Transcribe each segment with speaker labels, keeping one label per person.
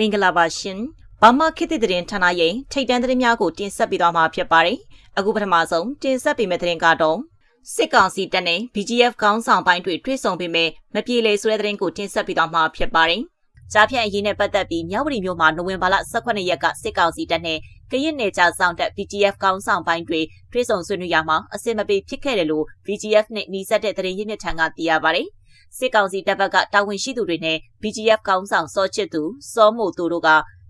Speaker 1: မင်္ဂလာပါရှင်။ဘာမခေတ်သစ်သတင်းဌာနရဲ့ထိတ်တန်းသတင်းများကိုတင်ဆက်ပေးသွားမှာဖြစ်ပါတယ်။အခုပထမဆုံးတင်ဆက်ပေးမယ့်သတင်းကတော့စစ်ကောင်စီတပ်နဲ့ BGF ကောင်းဆောင်ပိုင်းတွေတွေ့ဆုံပေမဲ့မပြေလည်ဆိုတဲ့သတင်းကိုတင်ဆက်ပေးသွားမှာဖြစ်ပါတယ်။ကြားဖြတ်အရေးနဲ့ပတ်သက်ပြီးမြောက်ဝတီမြို့မှာနိုဝင်ဘာလ18ရက်ကစစ်ကောင်စီတပ်နဲ့ကရင်နယ်ကြားဆောင်တပ် BGF ကောင်းဆောင်ပိုင်းတွေတွေ့ဆုံဆွေးနွေးရမှာအစင်မပြေဖြစ်ခဲ့တယ်လို့ BGF နဲ့နှီးစပ်တဲ့သတင်းရင်းမြစ်ထံကသိရပါတယ်။ စစ်ကောင်စီတပ်ဘက်ကတာဝန်ရှိသူတွေနဲ့ BGF ကောင်းဆောင်စောချစ်သူစောမို့သူတို့က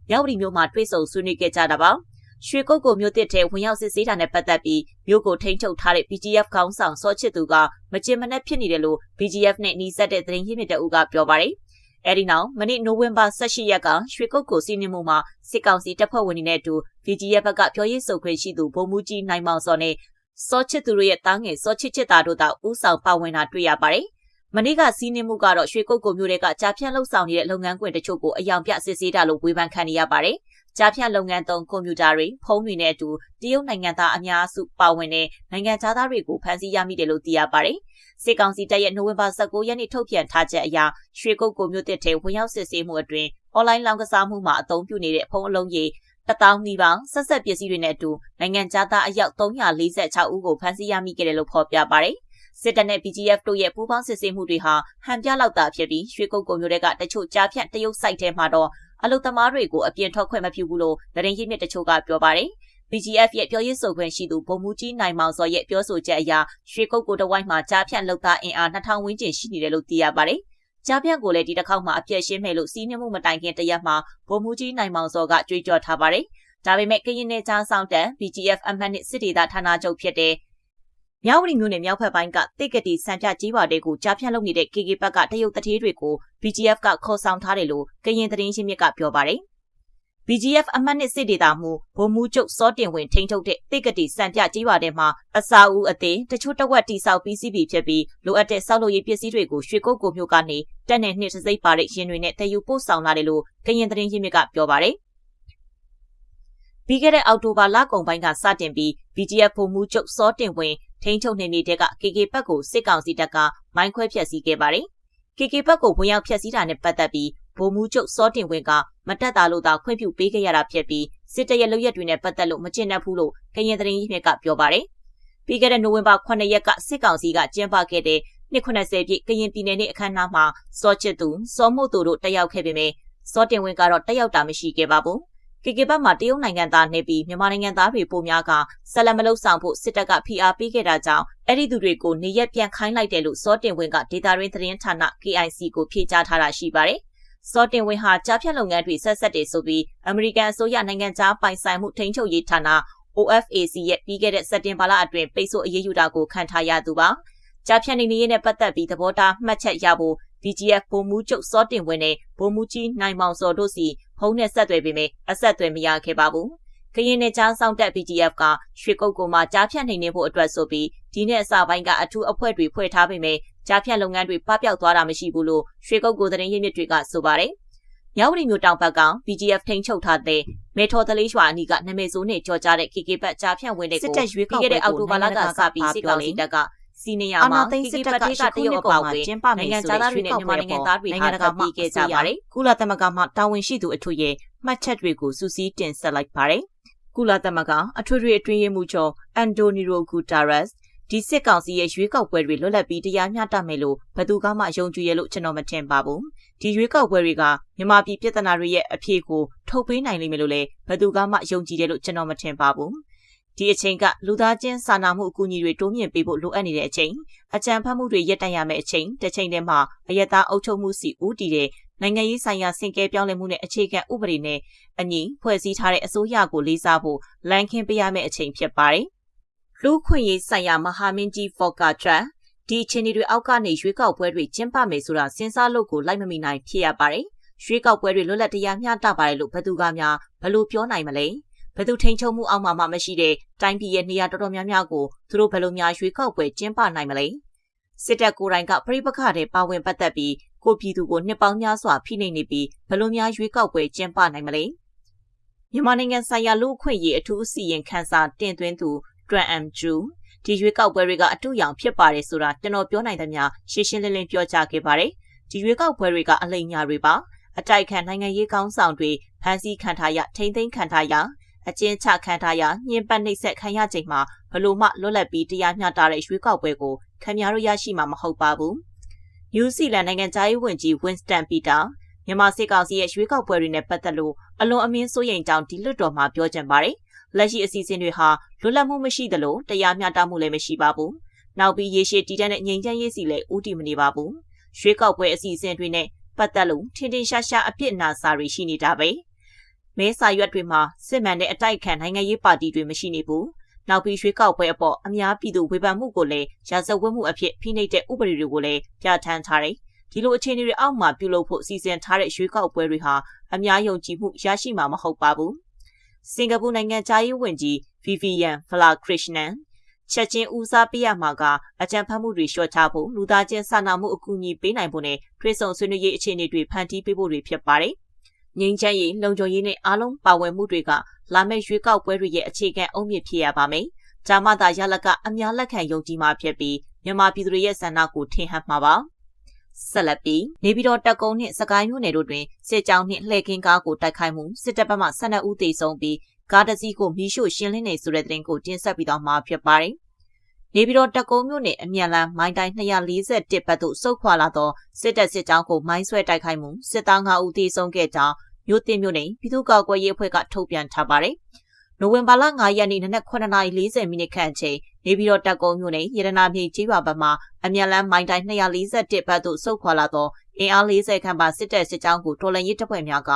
Speaker 1: မြောက်ဝတီမြို့မှာတွေ့ဆုံဆွေးနွေးခဲ့ကြတာပါရွှေကုတ်ကိုမြို့တစ်ထဲဝင်ရောက်စစ်ဆေးတာနဲ့ပတ်သက်ပြီးမြို့ကိုထိန်းချုပ်ထားတဲ့ BGF ခေါင်းဆောင်စောချစ်သူကမကျင်မနှက်ဖြစ်နေတယ်လို့ BGF နဲ့နှီးစပ်တဲ့သတင်းရင်းမြစ်တအုပ်ကပြောပါတယ်အဲဒီနောက်မနေ့နိုဝင်ဘာ18ရက်ကရွှေကုတ်ကိုစီးနှင်းမှုမှာစစ်ကောင်စီတပ်ဖွဲ့ဝင်တွေနဲ့အတူ BGF ဘက်ကပြောရေးဆိုခွင့်ရှိသူဗိုလ်မှူးကြီးနိုင်မောင်စောနဲ့စောချစ်သူတို့ရဲ့တားငယ်စောချစ်ချစ်တာတို့သာဥဆောင်ပါဝင်တာတွေ့ရပါတယ်။ မနေ့ကစီးနှင်းမှုကတော့ရွှေကုတ်ကိုမျိုးတွေကကြာဖြန့်လှုပ်ဆောင်နေတဲ့လုပ်ငန်းခွင်တချို့ကိုအယောင်ပြစစ်ဆေးတာလို့ဝေဖန်ခံနေရပါတယ်။ကြာဖြန့်လုပ်ငန်းသုံးကွန်ပျူတာတွေဖုန်းတွေနဲ့အတူတရုတ်နိုင်ငံသားအများစုပါဝင်တဲ့နိုင်ငံသားတွေကိုဖမ်းဆီးရမိတယ်လို့သိရပါတယ်။စစ်ကောင်စီတပ်ရဲ့နိုဝင်ဘာ19ရက်နေ့ထုတ်ပြန်ထားချက်အရရွှေကုတ်ကိုမျိုးတစ်ထဲဝင်ရောက်စစ်ဆေးမှုအတွင်းအွန်လိုင်းလောင်းကစားမှုမှာအသုံးပြုနေတဲ့ဖုန်းအလုံးကြီးတထောင်နီးပါးဆက်ဆက်ပစ္စည်းတွေနဲ့အတူနိုင်ငံသားအယောက်346ဦးကိုဖမ်းဆီးရမိခဲ့တယ်လို့ဖော်ပြပါတယ်။ စစ်တပ်နဲ့ BGF တို့ရဲ့ပူးပေါင်းစစ်ဆေးမှုတွေဟာဟန်ပြလောက်တာဖြစ်ပြီးရွှေကုတ်ကုံမျိုးတွေကတချို့ကြားဖြတ်တရုတ်စိုက်ထဲမှာတော့အလုသမားတွေကိုအပြင်ထွက်ခွင့်မပြုဘူးလို့သတင်းရင်းမြစ်တချို့ကပြောပါတယ်။ BGF ရဲ့ပြောရေးဆိုခွင့်ရှိသူဗိုလ်မှူးကြီးနိုင်မောင်စောရဲ့ပြောဆိုချက်အရရွှေကုတ်ကိုတဝိုက်မှာကြားဖြတ်လောက်သားအင်အား2000ဝန်းကျင်ရှိနေတယ်လို့သိရပါတယ်။ကြားပြန့်ကိုလည်းဒီတစ်ခေါက်မှာအပြည့်ရှင်းမယ်လို့စီးနှမှုမတိုင်ခင်တရက်မှာဗိုလ်မှူးကြီးနိုင်မောင်စောကကြွေးကြော်ထားပါတယ်။ဒါပေမဲ့ကရင်နယ်ကြားဆောင်တန် BGF အမှတ်နှစ်စစ်ဒေသဌာနချုပ်ဖြစ်တဲ့ မြောက်ဝတီမြို့နယ်မြောက်ဖက်ပိုင်းကတိတ်ကတိစံပြကြီးပါတဲ့ကိုကြားဖြန့်လုပ်နေတဲ့ KK ဘက်ကတရုတ်တထေးတွေကို BGF ကခေါ်ဆောင်ထားတယ်လို့ကရင်သတင်းရှင်းမြစ်ကပြောပါတယ်။ BGF အမှတ်နှစ်စစ်ဒေတာမှုဗိုလ်မှူးချုပ်စောတင်ဝင်ထိန်းချုပ်တဲ့တိတ်ကတိစံပြကြီးပါတဲ့မှာအစာဦးအသေးတချို့တဝက်တိဆောက်ပြီးစီးပြီးဖြစ်ပြီးလိုအပ်တဲ့ဆောက်လုပ်ရေးပစ္စည်းတွေကိုရွှေကုတ်ကိုမျိုးကနေတက်နဲ့နှစ်စစိတ်ပါတဲ့ရင်တွေနဲ့တည်ယူပို့ဆောင်လာတယ်လို့ကရင်သတင်းရှင်းမြစ်ကပြောပါတယ်။ပြီးခဲ့တဲ့အောက်တိုဘာလကုန်ပိုင်းကစတင်ပြီး BGF ဗိုလ်မှူးချုပ်စောတင်ဝင် ထိန်းချုပ်နေနေတဲ့က KK ဘက်ကိုစစ်ကောင်စီတပ်ကမိုင်းခွဲဖျက်ဆီးခဲ့ပါတယ်။ KK ဘက်ကိုဝင်ရောက်ဖျက်ဆီးတာနဲ့ပတ်သက်ပြီးဗိုလ်မှူးချုပ်စောတင်ဝင်ကမတက်တာလို့သာခွင့်ပြုပေးခဲ့ရတာဖြစ်ပြီးစစ်တပ်ရဲ့လုပ်ရက်တွေနဲ့ပတ်သက်လို့မကျင့်တတ်ဘူးလို့ကရင်သတင်းရင်းမြစ်ကပြောပါတယ်။ပြီးခဲ့တဲ့နိုဝင်ဘာ9ရက်ကစစ်ကောင်စီကကျင်းပခဲ့တဲ့နှစ်90ပြည့်ကရင်ပြည်နယ်နေ့အခမ်းအနားမှာစောချစ်သူစောမှုသူတို့တက်ရောက်ခဲ့ပေမယ့်စောတင်ဝင်ကတော့တက်ရောက်တာမရှိခဲ့ပါဘူး။ KK ဘက်မှာတရုတ်နိုင်ငံသားနေပြီးမြန်မာနိုင်ငံသားတွေပိုများကဆက်လက်မလုပ်ဆောင်ဖို့စစ်တပ်ကဖိအားပေးခဲ့တာကြောင့်အဲ့ဒီသူတွေကိုနေရက်ပြန်ခိုင်းလိုက်တယ်လို့စောတင်ဝင်းကဒေတာရင်းသတင်းဌာန KIC ကိုဖြေကြားထားတာရှိပါတယ်။စောတင်ဝင်းဟာကြားဖြတ်လုပ်ငန်းတွေဆက်ဆက်တည်ဆိုပြီးအမေရိကန်အစိုးရနိုင်ငံသားပိုင်ဆိုင်မှုထိန်းချုပ်ရေးဌာန OFAC ရဲ့ပြီးခဲ့တဲ့စက်တင်ဘာလအတွင်းပိတ်ဆို့အရေးယူတာကိုခံထားရသူပါ။ကြားဖြတ်နေနေရေးနဲ့ပတ်သက်ပြီးသဘောထားမှတ်ချက်ရဖို့ BGF ဗိုလ်မှူးချုပ်စောတင်ဝင်းနဲ့ဗိုလ်မှူးကြီးနိုင်မောင်စောတို့စီဖုန်းနဲ့ဆက်သွယ်ပေမယ့်အဆက်အသွယ်မရခဲ့ပါဘူး။ကရင်နယ်ကြားဆောင်တက် BGF ကရွှေကုတ်ကိုမှကြားဖြတ်နေနေဖို့အတွက်ဆိုပြီးဒီနေ့အစပိုင်းကအထူးအဖွဲ့တွေဖွဲ့ထားပေမယ့်ကြားဖြတ်လုပ်ငန်းတွေပပျောက်သွားတာမရှိဘူးလို့ရွှေကုတ်ကိုသတင်းရင်းမြစ်တွေကဆိုပါတယ်။မြောက်ဝတီမြို့တောင်ဘက်က BGF ထိန်းချုပ်ထားတဲ့မေထော်တလေးရွာအနီးကနမေဆိုးနဲ့ကြော်ကြတဲ့ KK ဘက်ကြားဖြတ်ဝင်တဲ့ကိုစစ်တပ်ရွေးကောက်ခဲ့တဲ့အောက်တိုဘာလကစပြီးစစ်ကောင်စီတပ်က စီနေရမှာအာနာသိန်းစစ်တပ်ကတရုတ်အပေါင်းကျင်းပမယ်ဆိုတဲ့ရွေးကောက်ပွဲနိုင်ငံသားတွေနိုင်ငံတကာမှာခဲ့ကြပါတယ်။ကုလသမဂ္ဂမှတာဝန်ရှိသူအထူးရဲ့မှတ်ချက်တွေကိုစူးစီးတင်ဆက်လိုက်ပါတယ်။ကုလသမဂ္ဂအထွေထွေအတွင်းရေးမှူးချုပ်အန်တိုနီရိုဂူတာရက်စ်ဒီစစ်ကောင်စီရဲ့ရွေးကောက်ပွဲတွေလွတ်လပ်ပြီးတရားမျှတမယ်လို့ဘယ်သူမှယုံကြည်ရလို့ကျွန်တော်မထင်ပါဘူး။ဒီရွေးကောက်ပွဲတွေကမြန်မာပြည်ပြည်ထနာတွေရဲ့အဖြေကိုထုတ်ပေးနိုင်လိမ့်မယ်လို့လည်းဘယ်သူမှယုံကြည်တယ်လို့ကျွန်တော်မထင်ပါဘူး။ ဒီအချိန်ကလူသားချင်းစာနာမှုအကူအညီတွေတိုးမြင့်ပေးဖို့လိုအပ်နေတဲ့အချိန်အကြံဖတ်မှုတွေရပ်တန့်ရမယ့်အချိန်တစ်ချိန်တည်းမှာအယက်သားအုပ်ချုပ်မှုစီဦးတည်တဲ့နိုင်ငံရေးဆိုင်ရာစင်ကဲပြောင်းလဲမှုနဲ့အခြေခံဥပဒေနဲ့အညီဖွဲ့စည်းထားတဲ့အစိုးရကိုလေးစားဖို့လမ်းခင်းပေးရမယ့်အချိန်ဖြစ်ပါတယ်။လူခွင့်ရေးဆိုင်ရာမဟာမင်းကြီးဖော့ကာထရန်ဒီအခြေအနေတွေအောက်ကနေရွေးကောက်ပွဲတွေကျင်းပမယ်ဆိုတာစဉ်းစားလို့ကိုလိုက်မမီနိုင်ဖြစ်ရပါတယ်။ရွေးကောက်ပွဲတွေလွတ်လပ်တရားမျှတပါတယ်လို့ဘယ်သူကများဘယ်လိုပြောနိုင်မလဲ။ ဘယ်သူထိန်ချုံမှုအောက်မှာမှမရှိတဲ့တိုင်းပြည်ရဲ့နေရာတော်တော်များများကိုသူတို့ဘယ်လိုများရွေးကောက်ပွဲကျင်းပနိုင်မလဲစစ်တပ်ကိုယ်တိုင်ကပြိပခတဲ့ပါဝင်ပတ်သက်ပြီးကိုပြည်သူကိုနှစ်ပေါင်းများစွာဖိနှိပ်နေပြီးဘယ်လိုများရွေးကောက်ပွဲကျင်းပနိုင်မလဲမြန်မာနိုင်ငံဆိုင်ရာလူ့အခွင့်အရေးအထူးအစီရင်ခံစာတင်သွင်းသူတွမ်အမ်ဂျူဒီရွေးကောက်ပွဲတွေကအတူရောင်ဖြစ်ပါတယ်ဆိုတာကျွန်တော်ပြောနိုင်သမျှရှင်းရှင်းလင်းလင်းပြောကြားခဲ့ပါတယ်ဒီရွေးကောက်ပွဲတွေကအလိမ်ညာတွေပါအတိုက်ခံနိုင်ငံရေးကောင်းဆောင်တွေဖမ်းဆီးခံထားရထိမ့်သိမ်းခံထားရ အကျဉ်းချခံထားရညှဉ်းပန်းနှိပ်စက်ခံရချိန်မှာဘလို့မှလွတ်လပ်ပြီးတရားမျှတတဲ့ရွေးကောက်ပွဲကိုခင်ဗျားတို့ရရှိမှာမဟုတ်ပါဘူး။နယူးဇီလန်နိုင်ငံသားရေးဝန်ကြီးဝင်းစတန်ပီတာမြန်မာစစ်ကောင်စီရဲ့ရွေးကောက်ပွဲတွေနဲ့ပတ်သက်လို့အလွန်အမင်းစိုးရိမ်ကြောင်းဒီလွတ်တော်မှာပြောကြပါတယ်။လက်ရှိအစီအစဉ်တွေဟာလွတ်လပ်မှုမရှိသလိုတရားမျှတမှုလည်းမရှိပါဘူး။နောက်ပြီးရေရှည်တည်တဲ့ငြိမ်ချမ်းရေးစီလည်းဥတီမနေပါဘူး။ရွေးကောက်ပွဲအစီအစဉ်တွေနဲ့ပတ်သက်လို့ထင်ထင်ရှားရှားအပြစ်နာစာတွေရှိနေတာပဲ။ မဲစာရွက်တွေမှာစစ်မှန်တဲ့အတိုက်ခံနိုင်ငံရေးပါတီတွေမရှိနေဘူး။နောက်ပြီးရွေးကောက်ပွဲအပေါ်အများပြည်သူဝေဖန်မှုကိုလည်းရာဇဝတ်မှုအဖြစ်ဖိနှိပ်တဲ့ဥပဒေတွေကိုလည်းပြဋ္ဌာန်းထားတယ်။ဒီလိုအခြေအနေတွေအောက်မှာပြုလုပ်ဖို့စီစဉ်ထားတဲ့ရွေးကောက်ပွဲတွေဟာအများယုံကြည်မှုရရှိမှာမဟုတ်ပါဘူး။စင်ကာပူနိုင်ငံသားရေးဝန်ကြီး Vivian Balakrishnan ချက်ချင်းဦးစားပေးရမှာကအကြံဖတ်မှုတွေလျှော့ချဖို့လူသားချင်းစာနာမှုအကူအညီပေးနိုင်ဖို့နဲ့ထွေးဆုံဆွေးနွေးရေးအခြေအနေတွေဖန်တီးပေးဖို့တွေဖြစ်ပါတယ်။ ငြိမ်းချမ်းရေးလုံခြုံရေးနဲ့အားလုံးပါဝင်မှုတွေကလာမယ့်ရွေးကောက်ပွဲတွေရဲ့အခြေခံအုံမြင့်ဖြစ်ရပါမယ်။ဂျာမသာရလကအများလက်ခံယုံကြည်မှဖြစ်ပြီးမြန်မာပြည်သူတွေရဲ့ဆန္ဒကိုထင်ဟပ်မှာပါ။ဆက်လက်ပြီးနေပြည်တော်တက်ကုန်းနှင့်စကိုင်းမြို့နယ်တို့တွင်စစ်ကြောင်းနှင့်လှည့်ကင်းကားကိုတိုက်ခိုက်မှုစစ်တပ်ဘက်မှ12ဦးသေဆုံးပြီးကားတစ်စီးကိုမီးရှို့ရှင်းလင်းနေဆိုတဲ့သတင်းကိုတင်ဆက်ပြီးတော့မှာဖြစ်ပါတယ်။ နေပြည်တော်တကုံမြို့နယ်အမြန်လမ်းမိုင်းတိုင်း241ဘက်သို့စုတ်ခွာလာသောစစ်တပ်စစ်ကြောင်းကိုမိုင်းဆွဲတိုက်ခိုက်မှုစစ်သား5ဦးသေဆုံးခဲ့ကြောင်းမြို့တင်မြို့နယ်ပြည်သူ့ကာကွယ်ရေးအဖွဲ့ကထုတ်ပြန်ထားပါတယ်။နိုဝင်ဘာလ9ရက်နေ့နနက်9:40မိနစ်ခန့်အချိန်နေပြည်တော်တက်ကုန်းမြို့နယ်ရတနာမြေကြီးပါဘက်မှအမြန်လမ်းမိုင်းတိုင်း241ဘက်သို့စုတ်ခွာလာသောအင်အား40ခန့်ပါစစ်တပ်စစ်ကြောင်းကိုတော်လှန်ရေးတပ်ဖွဲ့များက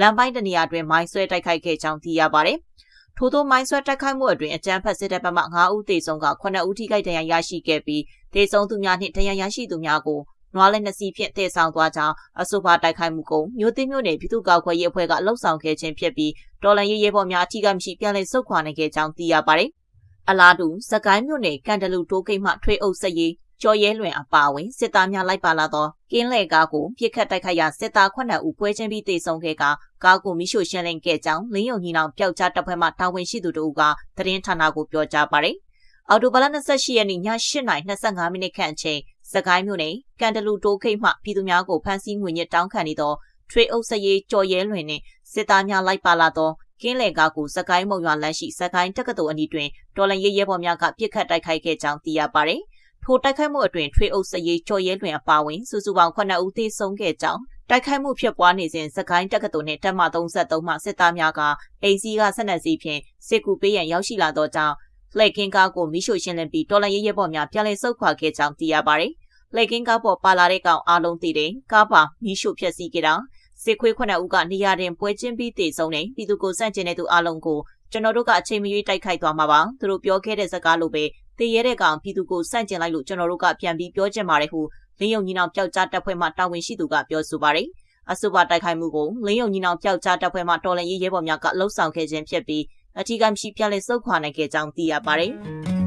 Speaker 1: လမ်းပိုင်းတနေရာတွင်မိုင်းဆွဲတိုက်ခိုက်ခဲ့ကြောင်းသိရပါတယ်။ ထို့သောမိုင်းဆွဲတိုက်ခိုက်မှုအတွင်းအကြမ်းဖက်စစ်တပ်ဘက်မှ9ဦးသေဆုံးက9ဦးထိခိုက်ဒဏ်ရာရရှိခဲ့ပြီးသေဆုံးသူများနှင့်ဒဏ်ရာရရှိသူများကိုနွားလက်နှစ်စီးဖြင့်တည်ဆောင်သွားကြောင်းအဆိုပါတိုက်ခိုက်မှုကိုမြို့သိမြို့နယ်ပြည်သူ့ကာကွယ်ရေးအဖွဲ့ကလှုပ်ဆောင်ခဲ့ခြင်းဖြစ်ပြီးတော်လန်ရေးရဲဘော်များအထူးကမရှိပြန်လည်ဆုတ်ခွာနိုင်ခဲ့ကြောင်းသိရပါတယ်။အလားတူစကိုင်းမြို့နယ်ကန်တလူတိုးကိတ်မှထွေးအုပ်စရေး ကျော်ရဲလွင်အပါဝင်စစ်သားများလိုက်ပါလာသောကင်းလေကားကိုပြစ်ခတ်တိုက်ခိုက်ရာစစ်သား9ဦးပွဲချင်းပြီးတေဆုံးခဲ့ကကားကိုမိရှို့ရှင်းလင်းခဲ့ကြောင်းလင်းယုံညီနောင်ပျောက်ကြားတပ်ဖွဲ့မှတာဝန်ရှိသူတို့ကသတင်းဌာနကိုပြောကြားပါတယ်။အော်တိုဘလ28ရက်နေ့ည8:25မိနစ်ခန့်အချိန်စကိုင်းမြို့နယ်ကန်တလူတိုးခိတ်မှပြည်သူများကိုဖမ်းဆီးငွေညစ်တောင်းခံနေသောထွေအုပ်စရေးကျော်ရဲလွင်နှင့်စစ်သားများလိုက်ပါလာသောကင်းလေကားကိုစကိုင်းမုံရွာလမ်းရှိစကိုင်းတက္ကသိုလ်အနီးတွင်တော်လန်ရေးရဲဘော်များကပြစ်ခတ်တိုက်ခိုက်ခဲ့ကြောင်းသိရပါတယ်။ ထိုတိုက်ခိုက်မှုအတွင်းထွေအုပ်စရေးကြော်ရဲလွင်အပါဝင်စုစုပေါင်း9ဦးသေဆုံးခဲ့ကြောင်းတိုက်ခိုက်မှုဖြစ်ပွားနေစဉ်စကိုင်းတက္ကသိုလ်နှင့်တပ်မ33မှစစ်သားများကအိမ်စီးကဆက်နက်စီးဖြင့်စစ်ကူပေးရန်ရောက်ရှိလာသောကြောင့်လှည့်ကင်းကားကိုမိရှို့ရှင်းလင်းပြီးတော်လန်ရဲရဲဘော်များပြန်လည်ဆုတ်ခွာခဲ့ကြောင်းသိရပါတယ်။လှည့်ကင်းကားပေါ်ပါလာတဲ့ကောင်အားလုံးသိတယ်။ကားပါမိရှို့ဖျက်ဆီးခဲ့တာစစ်ခွေးခုနှစ်ဦးကနေရာတင်ပွဲချင်းပြီးတည်ဆုံးနေပြည်သူကိုစန့်ကျင်တဲ့သူအလုံးကိုကျွန်တော်တို့ကအချိန်မရွေးတိုက်ခိုက်သွားမှာပါသူတို့ပြောခဲ့တဲ့စကားလိုပဲ တည်ရဲတဲ့ကောင်ပြည်သူကိုစန့်ကျင်လိုက်လို့ကျွန်တော်တို့ကပြန်ပြီးပြောချင်ပါတယ်ဟုလင်းယုံညီနောင်ပျောက်ကြားတပ်ဖွဲ့မှတာဝန်ရှိသူကပြောဆိုပါတယ်အဆိုပါတိုက်ခိုက်မှုကိုလင်းယုံညီနောင်ပျောက်ကြားတပ်ဖွဲ့မှတော်လှန်ရေးရဲဘော်များကလှုပ်ဆောင်ခဲ့ခြင်းဖြစ်ပြီးအထူးကမရှိပြလဲစုပ်ခွာနိုင်ခဲ့ကြောင်းသိရပါတယ်